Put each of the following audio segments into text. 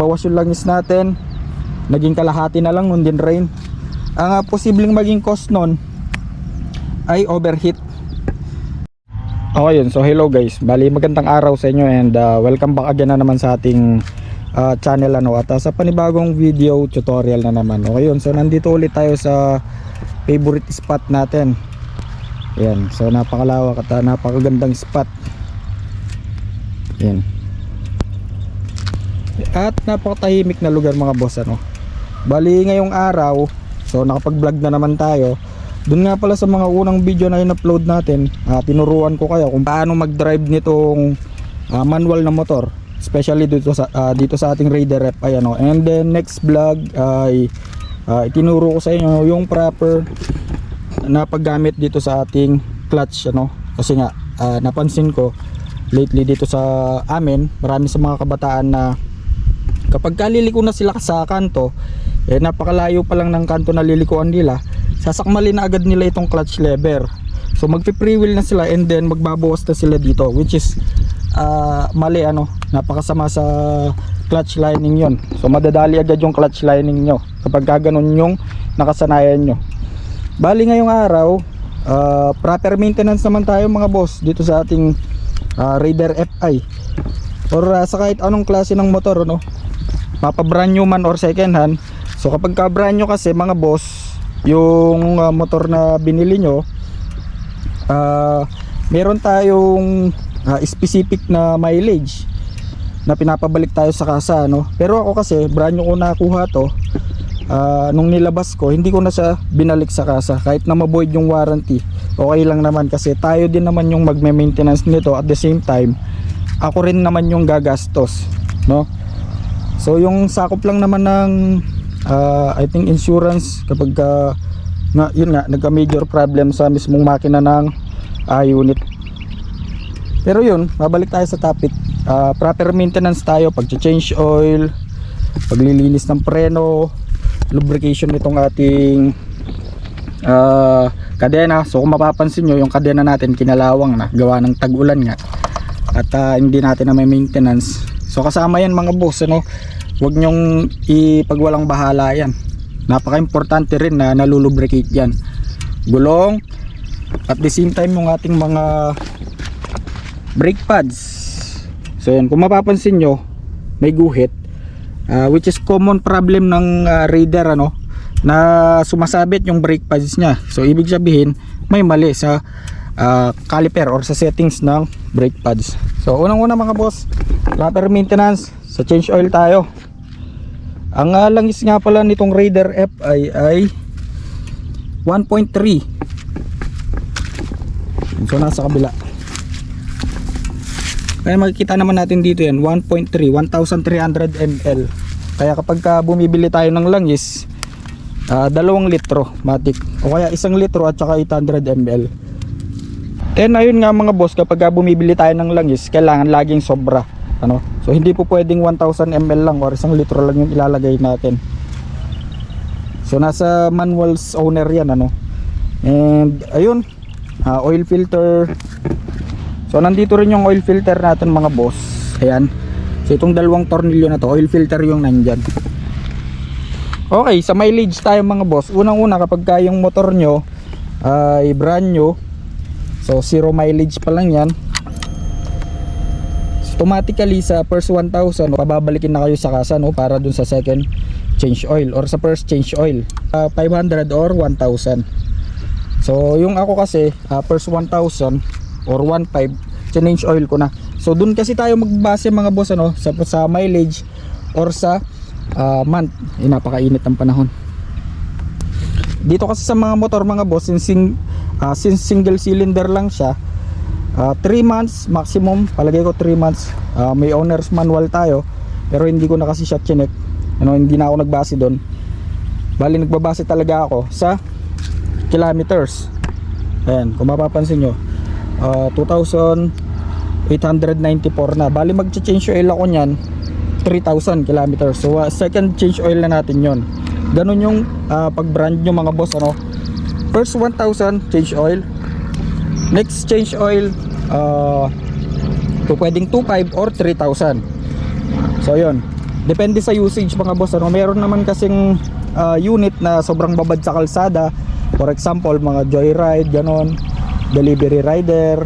bawas yung langis natin. Naging kalahati na lang nun din rain. Ang ah, posibleng maging cause nun ay overheat. Okay yun, so hello guys. Bali magandang araw sa inyo and uh, welcome back again na naman sa ating uh, channel ano. At uh, sa panibagong video tutorial na naman. Okay yun, so nandito ulit tayo sa favorite spot natin. Yan, so napakalawak at uh, napakagandang spot. Yan At napakatahimik na lugar mga boss ano. Bali ngayong araw So nakapag vlog na naman tayo. Doon nga pala sa mga unang video na in-upload natin ah, Tinuruan ko kayo kung paano mag-drive nitong ah, manual na motor. Especially dito sa, ah, dito sa ating Raider Rep ay, ano. And then next vlog ay ah, itinuro ko sa inyo yung proper na paggamit dito sa ating clutch ano. Kasi nga ah, napansin ko lately dito sa amin marami sa mga kabataan na kapag kaliliko na sila sa kanto eh napakalayo pa lang ng kanto na lilikuan nila sasakmalin na agad nila itong clutch lever. So magpi-free wheel na sila and then magbabawas na sila dito which is ah, mali ano napakasama sa clutch lining yon so madadali agad yung clutch lining nyo kapag gaganon yung nakasanayan nyo. Bali ngayong araw ah, proper maintenance naman tayo mga boss dito sa ating ah, Raider FI or ah, sa kahit anong klase ng motor ano mapa brand new man or second hand. So kapag ka brand new kasi mga boss yung ah, motor na binili nyo ah, meron tayong ah, specific na mileage na pinapabalik tayo sa kasa no? Pero ako kasi brand new ko nakuha to ah, nung nilabas ko hindi ko na siya binalik sa kasa. Kahit na ma-void yung warranty okay lang naman kasi tayo din naman yung magme-maintenance nito at the same time ako rin naman yung gagastos no so yung sakop lang naman ng ah, I think insurance kapag ka, nga, yun nga nagka major problem sa mismong makina ng ah, unit. Pero yun babalik tayo sa topic. Ah, proper maintenance tayo pag change oil paglilinis ng preno lubrication nitong ating ah, kadena. So kung mapapansin nyo yung kadena natin kinalawang na gawa ng tag-ulan nga. At ah, hindi natin na may maintenance so kasama yan mga boss ano? Huwag nyong ipagwalang bahala yan. Napaka importante rin na nalulubricate yan. Gulong at the same time yung ating mga brake pads. So yan kung mapapansin nyo may guhit ah, which is common problem ng ah, Raider ano? Na sumasabit yung brake pads niya. So ibig sabihin may mali sa ah, caliper or sa settings ng brake pads. So unang una mga boss proper maintenance. Sa change oil tayo. Ang ah, langis nga pala nitong Raider F ay ay 1.3 so nasa kabila. Kaya makikita naman natin dito yan 1.3 1300 ml kaya kapag ka bumibili tayo ng langis ah, dalawang litro matik. O kaya isang litro at saka 800 ml then ayun nga mga boss kapag ka bumibili tayo ng langis kailangan laging sobra ano so hindi po pwedeng 1000 ml lang or isang litro lang yung ilalagay natin so nasa manuals owner yan ano and ayun ah, oil filter So nandito rin yung oil filter natin mga boss. Ayan. So itong dalawang tornilyo na to, oil filter yung nandyan. Okay, sa mileage tayo mga boss. Unang-una kapag ka yung motor nyo ay brand new. So zero mileage pa lang yan. Automatically sa first 1,000 pababalikin na kayo sa kasa no para dun sa second change oil or sa first change oil. Ah, 500 or 1,000. So yung ako kasi ah, first 1,000 or 1.5 change oil ko na so dun kasi tayo magbase mga boss ano sa, sa mileage or sa ah, month eh, napakainit ng panahon dito kasi sa mga motor mga boss since, ah, since single cylinder lang siya 3 months maximum. Palagay ko 3 months. Ah, may owner's manual tayo pero hindi ko na kasi siya chinek. Ano, hindi na ako nagbase doon. Bali nagbabase talaga ako sa kilometers. Ayan kung mapapansin nyo Ah, 2,894 na. Bali mag change oil ako nyan 3,000 kilometers. So ah, second change oil na natin yon ganun yung ah, pag brand nyo mga boss ano first 1,000 change oil. Next change oil uh, to pwedeng 2,500 or 3,000 so yon depende sa usage mga boss. Ano meron naman kasing ah, unit na sobrang babad sa kalsada. For example mga joyride ganon. Delivery rider.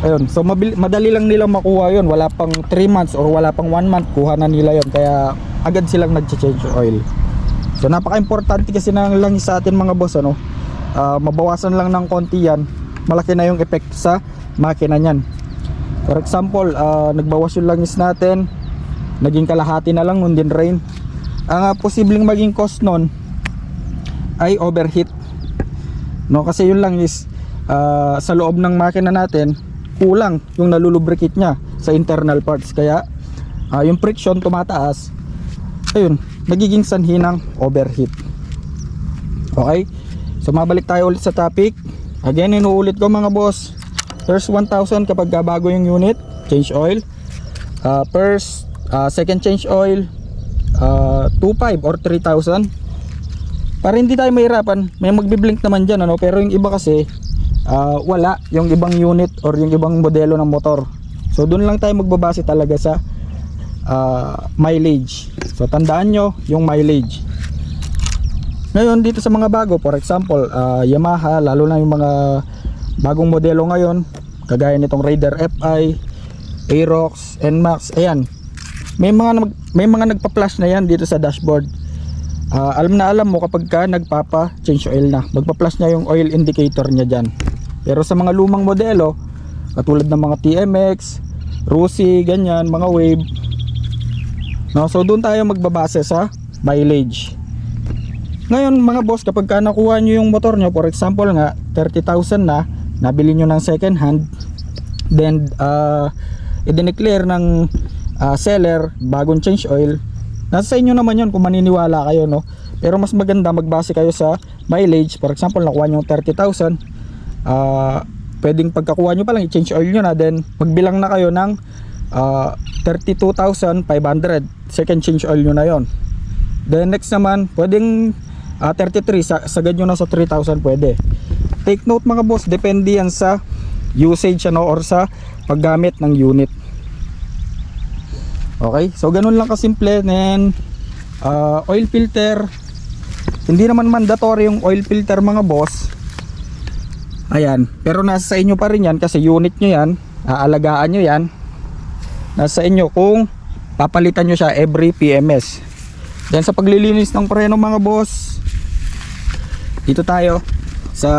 Ayun. So madali lang nilang makuha yon wala pang 3 months or wala pang 1 month kuha na nila yon kaya agad silang nag-change oil so napaka importante kasi ng langis sa atin mga boss ano? Ah, mabawasan lang ng konti yan. Malaki na yung effect sa makina niyan. For example ah, nagbawas yung langis natin. Naging kalahati na lang nun din rain. Ang ah, posibleng maging cause nun ay overheat. No kasi yun lang is ah, sa loob ng makina natin kulang yung nalulubricate niya sa internal parts. Kaya ah, yung friction tumataas. Ayun nagiging sanhi ng overheat. Okay? So mabalik tayo ulit sa topic. Again inuulit ko mga boss. First 1,000 kapag bago yung unit change oil. Uh, first uh, second change oil uh, 2,500 or 3,000 para hindi tayo mahirapan may magbiblink naman dyan ano? Pero yung iba kasi ah, wala yung ibang unit or yung ibang modelo ng motor. So doon lang tayo magbabase talaga sa ah, mileage. So tandaan nyo yung mileage. Ngayon dito sa mga bago for example ah, Yamaha lalo na yung mga bagong modelo ngayon kagaya nitong Raider FI Aerox, NMAX ayan. May mga may mga nagpa-flash na yan dito sa dashboard. Ah, alam na alam mo kapag ka nagpapa change oil na. Magpa-flash niya yung oil indicator niya dyan. Pero sa mga lumang modelo katulad ng mga TMX Rusi, ganyan, mga Wave no, so doon tayo magbabase sa mileage. Ngayon mga boss kapag ka nakuha nyo yung motor nyo for example nga 30,000 na nabili nyo ng second hand then uh, i-declare ng ah, seller bagong change oil. Nasa sa inyo naman yun kung maniniwala kayo no? Pero mas maganda magbase kayo sa mileage. For example nakuha nyo yung 30,000 ah pwedeng pagkakuha nyo pa lang i-change oil nyo na then magbilang na kayo ng ah, 32,500 second change oil nyo na yon then next naman pwedeng ah, 33 sa, sagad nyo na sa 3,000 pwede take note mga boss depende yan sa usage ano or sa paggamit ng unit Okay, so ganun lang kasimple. Then, uh, oil filter. Hindi naman mandatory yung oil filter mga boss. Ayan, pero nasa sa inyo pa rin yan kasi unit nyo yan. Aalagaan nyo yan. Nasa sa inyo kung papalitan nyo siya every PMS. Then sa paglilinis ng preno mga boss. Dito tayo sa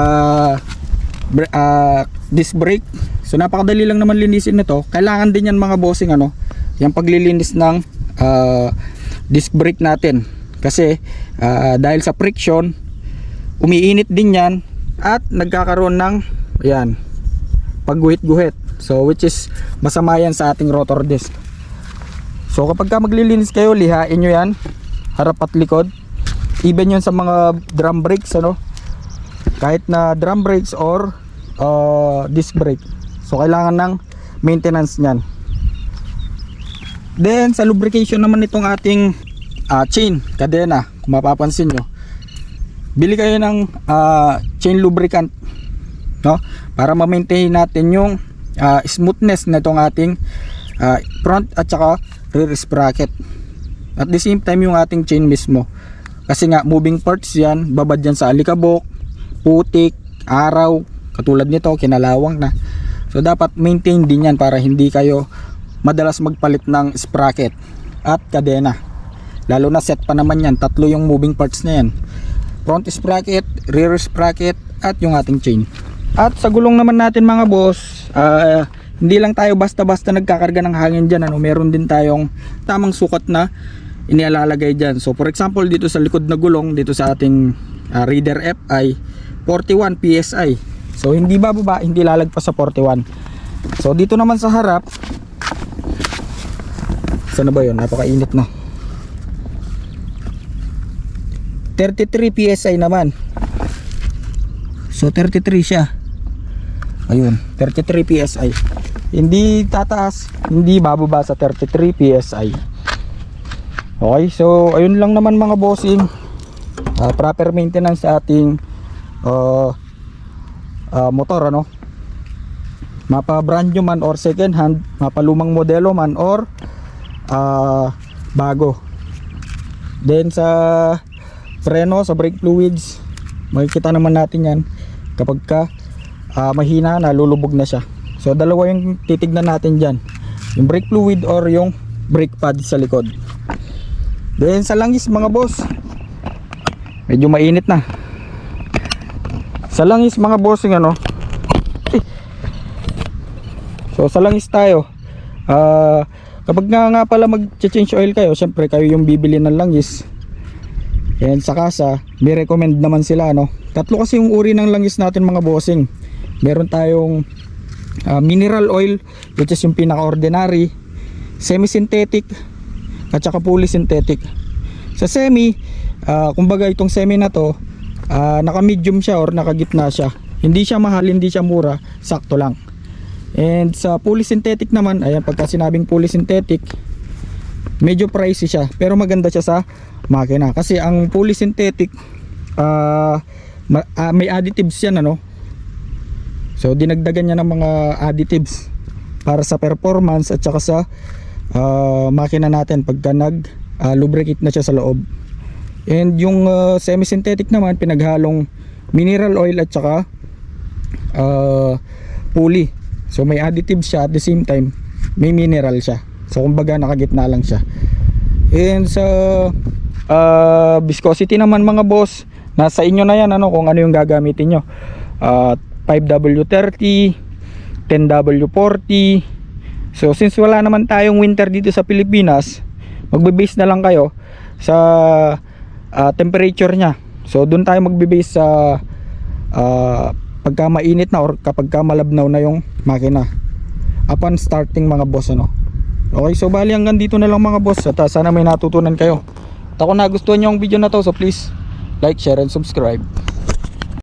ah, disc brake. So napakadali lang naman linisin nito. Kailangan din yan mga bossing ano yung paglilinis ng ah, disc brake natin kasi ah, dahil sa friction umiinit din yan at nagkakaroon ng ayan pagguhit-guhit so which is masama yan sa ating rotor disc. So kapag ka maglilinis kayo lihain nyo yan. Harap at likod. Even yun sa mga drum brakes ano? Kahit na drum brakes or ah, disc brake. So kailangan ng maintenance nyan Then sa lubrication naman nitong ating ah, chain, kadena, kung mapapansin nyo. Bili kayo ng ah, chain lubricant, no? Para ma-maintain natin yung ah, smoothness nitong ating ah, front at saka rear sprocket. At the same time yung ating chain mismo. Kasi nga moving parts yan, babad yan sa alikabok, putik, araw, katulad nito, kinalawang na. So dapat maintain din yan para hindi kayo madalas magpalit ng sprocket at kadena lalo na set pa naman yan tatlo yung moving parts na yan front sprocket, rear sprocket at yung ating chain at sa gulong naman natin mga boss ah, hindi lang tayo basta basta nagkakarga ng hangin dyan ano, meron din tayong tamang sukat na inilalagay dyan so for example dito sa likod na gulong dito sa ating ah, Reader FI 41 PSI so hindi bababa hindi lalagpas sa 41 so dito naman sa harap Saan na ba yun? Napakainit na. 33 PSI naman. So 33 siya. Ayun, 33 PSI. Hindi tataas, hindi bababa sa 33 PSI. Okay, so ayun lang naman mga bossing. Ah, proper maintenance sa ating uh, ah, motor ano. Mapa brand new man or second hand, mapa lumang modelo man or ah bago. Then sa preno, sa brake fluids, makikita naman natin yan kapag ka ah, mahina na, lulubog na siya. So dalawa yung titignan natin dyan. Yung brake fluid or yung brake pad sa likod. Then sa langis mga boss, medyo mainit na. Sa langis mga boss, yung ano, eh. so sa langis tayo, ah, kapag nga nga pala mag-change oil kayo, syempre kayo yung bibili ng langis. And sa kasa, may recommend naman sila no. Tatlo kasi yung uri ng langis natin mga bossing. Meron tayong ah, mineral oil, which is yung pinaka-ordinary, semi-synthetic, at saka fully synthetic. Sa semi, ah, kumbaga itong semi na to, ah, naka-medium siya or naka-gitna siya. Hindi siya mahal, hindi siya mura, sakto lang. And sa fully synthetic naman, ayan pagka sinabing fully synthetic, medyo pricey siya pero maganda siya sa makina kasi ang fully synthetic ah, ma- ah, may additives yan ano so dinagdagan niya ng mga additives para sa performance at saka sa ah, makina natin pagka nag ah, lubricate na siya sa loob. And yung ah, semi-synthetic naman pinaghalong mineral oil at saka ah, pulley. So may additives siya at the same time may mineral siya. So kumbaga nakagitna lang siya. And sa ah, viscosity naman mga boss nasa inyo na yan ano kung ano yung gagamitin nyo. Ah, 5W30 10W40 so since wala naman tayong winter dito sa Pilipinas magbe-base na lang kayo sa ah, temperature nya so doon tayo magbe-base sa ah, pagka mainit na or kapag ka malabnaw na yung makina upon starting mga boss ano. Okay so bali hanggang dito na lang mga boss at ah, sana may natutunan kayo. At ako nagustuhan nyo ang video na to so please like, share and subscribe